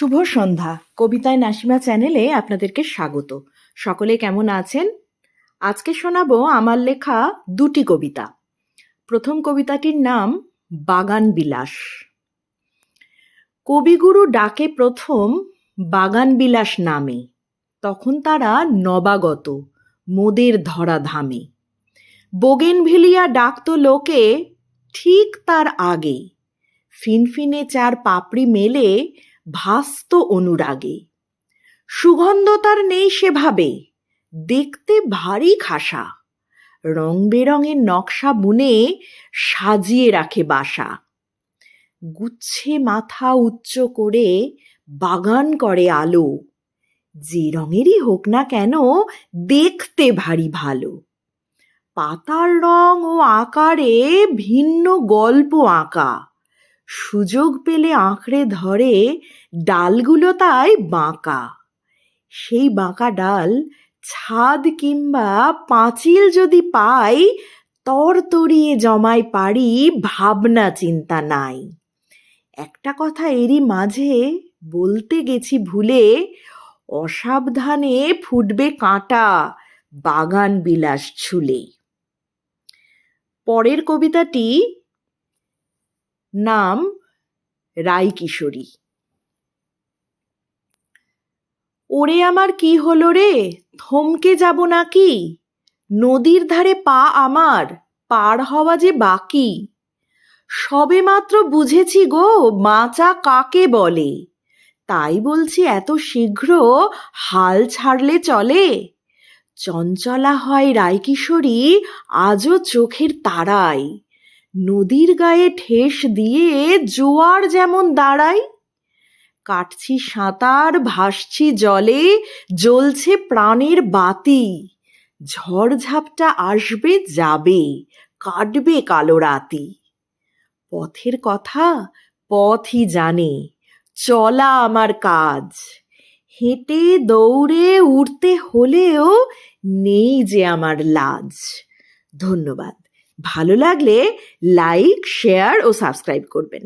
শুভ সন্ধ্যা। কবিতায় নাসিমা চ্যানেলে আপনাদেরকে স্বাগত। সকলে কেমন আছেন? আজকে শোনাবো আমার লেখা দুটি কবিতা। প্রথম কবিতাটির নাম, বাগান বিলাস। কবিগুরু ডাকে প্রথম, বাগান বিলাস নামে। তখন তারা নবাগত, মোদের ধরা ধামে। বোগেনভিলিয়া ডাকত লোকে, ঠিক তার আগে। ফিনফিনে চার পাপড়ি মেলে ভাস্ত অনুরাগে। সুগন্ধ তার নেই সেভাবে, দেখতে ভারী খাসা। রং বেরঙের নকশা বুনে সাজিয়ে রাখে বাসা। গুচ্ছে মাথা উচ্চ করে বাগান করে আলো। যে রঙেরই হোক না কেন, দেখতে ভারী ভালো। পাতার রং ও আকারে ভিন্ন গল্প আঁকা। সুযোগ পেলে আঁকড়ে ধরে ডালগুলো তাই বাঁকা। সেই বাঁকা ডাল ছাদ কিংবা পাঁচিল যদি পাই তর তরিয়ে জমায় পারি ভাবনা চিন্তা নাই। একটা কথা এরই মাঝে বলতে গেছি ভুলে, অসাবধানে ফুটবে কাঁটা বাগান বিলাস ছুলে পরের কবিতাটি নাম রাইকিশোরী ওরে আমার কি হলো রে? থমকে যাব নাকি? নদীর ধারে পা আমার, পার হওয়া যে বাকি? সবে মাত্র বুঝেছি গো মাচা কাকে বলে। তাই বলছি এত শীঘ্র হাল ছাড়লে চলে? চঞ্চলা হয় রায়কিশোরী আজও চোখের তারায়। নদীর গায়ে ঠেস দিয়ে জোয়ার যেমন দাঁড়াই কাটছি সাঁতার, ভাসছি জলে, জ্বলছে প্রাণের বাতি। ঝড়ঝাপটা আসবে, যাবে, কাটবে কালো রাতি। পথের কথা পথই জানে, চলা আমার কাজ। হেঁটে দৌড়ে উঠতে হলেও নেই যে আমার লাজ। ধন্যবাদ। ভালো লাগলে লাইক শেয়ার ও সাবস্ক্রাইব করবেন।